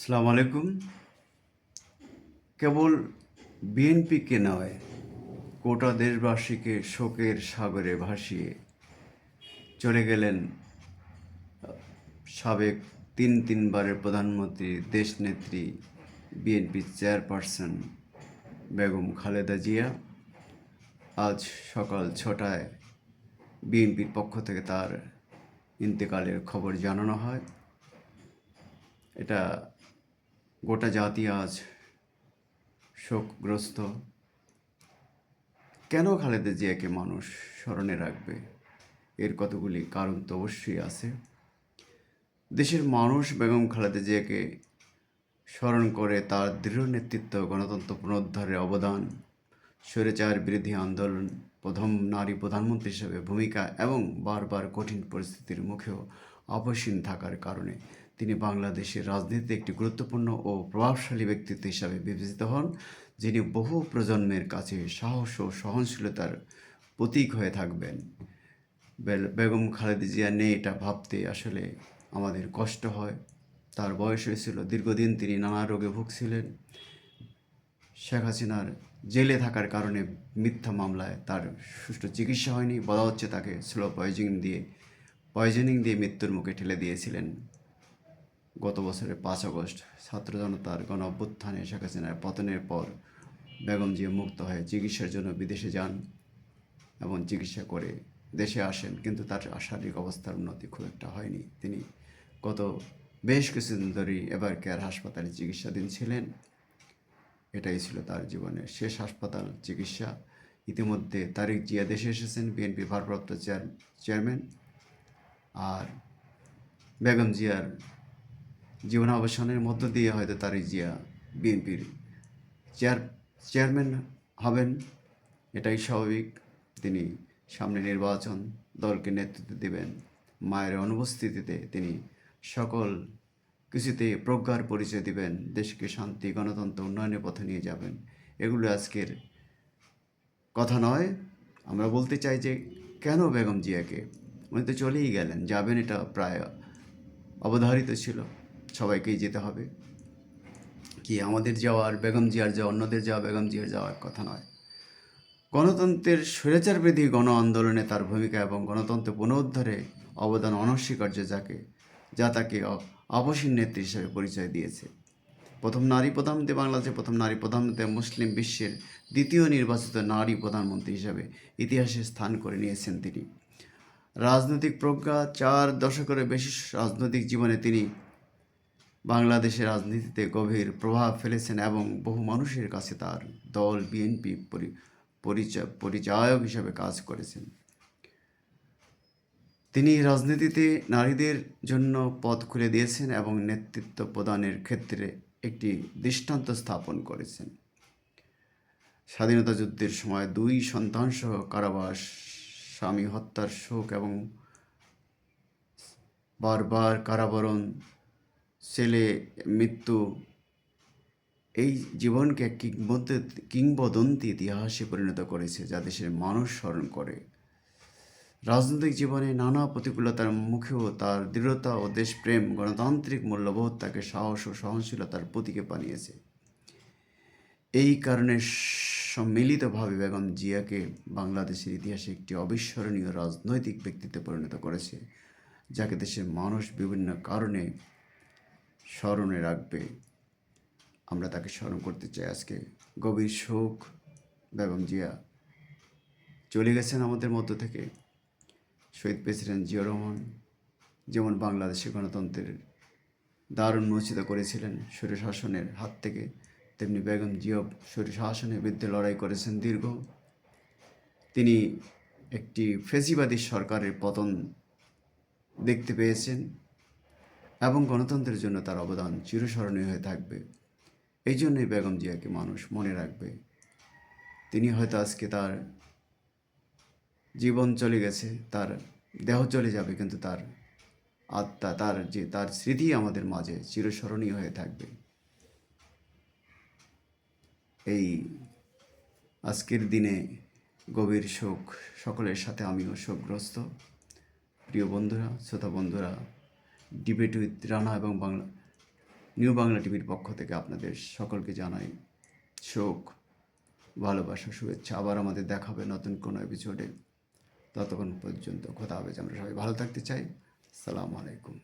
সালাম আলাইকুম। কেবল বিএনপিকে নয়, গোটা দেশবাসীকে শোকের সাগরে ভাসিয়ে চলে গেলেন, সাবেক তিন তিনবারের প্রধানমন্ত্রী, দেশনেত্রী, বিএনপি চেয়ারপারসন বেগম খালেদা জিয়া। আজ সকাল ছটায় বিএনপির পক্ষ থেকে তার ইন্তেকালের খবর জানানো হয়। এটা গোটা জাতি আজ শোকগ্রস্ত। কেন খালেদা জিয়াকে মানুষ স্মরণে রাখবে? এর কতগুলি কারণ তো অবশ্যই আছে। দেশের মানুষ বেগম খালেদা জিয়াকে স্মরণ করে তার দৃঢ় নেতৃত্ব, গণতন্ত্র পুনরুদ্ধারের অবদান, স্বৈরাচার বিরোধী আন্দোলন, প্রথম নারী প্রধানমন্ত্রী হিসেবে ভূমিকা এবং বারবার কঠিন পরিস্থিতির মুখেও অপসীন থাকার কারণে তিনি বাংলাদেশের রাজনীতিতে একটি গুরুত্বপূর্ণ ও প্রভাবশালী ব্যক্তিত্ব হিসাবে বিবেচিত হন, যিনি বহু প্রজন্মের কাছে সাহস ও সহনশীলতার প্রতীক হয়ে থাকবেন। বেগম খালেদা জিয়া নেই এটা ভাবতে আসলে আমাদের কষ্ট হয়। তার বয়স হয়েছিল, দীর্ঘদিন তিনি নানা রোগে ভুগছিলেন। শেখ হাসিনার জেলে থাকার কারণে মিথ্যা মামলায় তার সুষ্ঠু চিকিৎসা হয়নি। বলা হচ্ছে তাকে স্লো পয়জনিং দিয়ে পয়জনিং দিয়ে মৃত্যুর মুখে ঠেলে দিয়েছিলেন। গত বছরের পাঁচ আগস্ট, ছাত্র জনতার গণ অভ্যুত্থানে শেখ হাসিনার পতনের পর বেগম জিয়া মুক্ত হয়ে চিকিৎসার জন্য বিদেশে যান এবং চিকিৎসা করে দেশে আসেন, কিন্তু তার শারীরিক অবস্থার উন্নতি খুব একটা হয়নি। তিনি গত বেশ কিছুদিন ধরেই এবার কেয়ার হাসপাতালে চিকিৎসাধীন ছিলেন। এটাই ছিল তার জীবনের শেষ হাসপাতাল চিকিৎসা। ইতিমধ্যে তারিক জিয়া দেশে এসেছেন, বিএনপি ভারপ্রাপ্ত চেয়ার, চেয়ারম্যান। আর বেগম জিয়ার জীবনাবসানের মধ্য দিয়ে হয়তো তারিক জিয়া, বিএনপির চেয়ার, চেয়ারম্যান হবেন। এটাই স্বাভাবিক। তিনি সামনে নির্বাচন দলকে নেতৃত্ব দেবেন। মায়ের অনুপস্থিতিতে তিনি সকল কিছুতে প্রজ্ঞার পরিচয় দিবেন। দেশকে শান্তি, গণতন্ত্র উন্নয়নের পথে নিয়ে যাবেন। এগুলো আজকের কথা নয়। আমরা বলতে চাই যে, কেন বেগম জিয়াকে? উনি তো চলেই গেলেন। যাবেন এটা প্রায় অবধারিত ছিল। সবাইকেই যেতে হবে। কি আমাদের যাওয়ার বেগম জিয়ার যাওয়া, অন্যদের যাওয়া, বেগম জিয়ার যাওয়ার কথা নয়। গণতন্ত্রের স্বৈরাচার বিধি গণ আন্দোলনে তার ভূমিকা এবং গণতন্ত্র পুনরুদ্ধারে অবদান অনস্বীকার্য যাকে, যা তাকে আপসীন নেত্রী হিসেবে পরিচয় দিয়েছে। প্রথম নারী প্রধানমন্ত্রী বাংলাদেশের প্রথম নারী প্রধানমন্ত্রী মুসলিম বিশ্বের দ্বিতীয় নির্বাচিত নারী প্রধানমন্ত্রী হিসাবে ইতিহাসে স্থান করে নিয়েছেন তিনি। রাজনৈতিক প্রজ্ঞা চার দশকেরও বেশি রাজনৈতিক জীবনে তিনি বাংলাদেশের রাজনীতিতে গভীর প্রভাব ফেলেছেন এবং বহু মানুষের কাছে তার দল বিএনপি পরিচয় পরিচায়ক হিসেবে কাজ করেছেন। তিনি রাজনীতিতে নারীদের জন্য পথ খুলে দিয়েছেন এবং নেতৃত্ব প্রদানের ক্ষেত্রে একটি দৃষ্টান্ত স্থাপন করেছেন। স্বাধীনতা যুদ্ধের সময় দুই সন্তানসহ কারাবাস, স্বামী হত্যার শোক এবং বারবার কারাবরণ ছেলে, মৃত্যু, এই জীবনকে এক কিংবদন্তি কিংবদন্তি ইতিহাসে পরিণত করেছে যা দেশের মানুষ স্মরণ করে। রাজনৈতিক জীবনে নানা প্রতিকূলতার মুখেও তার দৃঢ়তা ও দেশপ্রেম গণতান্ত্রিক মূল্যবোধ তাকে সাহস ও সহনশীলতার প্রতীকে বানিয়েছে। এই কারণে সম্মিলিতভাবে বেগম জিয়াকে বাংলাদেশের ইতিহাসে একটি অবিস্মরণীয় রাজনৈতিক ব্যক্তিত্বে পরিণত করেছে, যাকে দেশের মানুষ বিভিন্ন কারণে স্মরণে রাখবে। আমরা তাকে স্মরণ করতে চাই আজকে। গভীর শোক, বেগম জিয়া, চলে গেছেন আমাদের মধ্য থেকে। শহীদ প্রেসিডেন্ট জিয়া রহমান যেমন বাংলাদেশে গণতন্ত্রের দ্বার উন্মোচিত করেছিলেন স্বৈর শাসনের হাত থেকে, তেমনি বেগম জিয়া স্বৈর শাসনের বিরুদ্ধে লড়াই করেছেন দীর্ঘ। তিনি একটি ফেসিবাদী সরকারের পতন দেখতে পেয়েছেন। এবং গণতন্ত্রের জন্য তার অবদান চিরস্মরণীয় হয়ে থাকবে। এই জন্যই বেগম জিয়াকে মানুষ মনে রাখবে। তিনি হয়তো আজকে তার জীবন চলে গেছে, তার দেহ চলে যাবে, কিন্তু তার আত্মা, তার যে, তার স্মৃতি আমাদের মাঝে চিরস্মরণীয় হয়ে থাকবে। এই আজকের দিনে গভীর শোক সকলের সাথে আমিও শোকগ্রস্ত। প্রিয় বন্ধুরা, শ্রোতা বন্ধুরা ডিবেট উইথ রানা এবং বাংলা, নিউ বাংলা টিভির পক্ষ থেকে আপনাদের সকলকে জানাই শোক, ভালোবাসা, শুভেচ্ছা। আবার আমাদের দেখাবে নতুন কোনো এপিসোডে ততক্ষণ পর্যন্ত ক্ষতি হবে যে আমরা সবাই ভালো থাকতে চাই। সালাম আলাইকুম।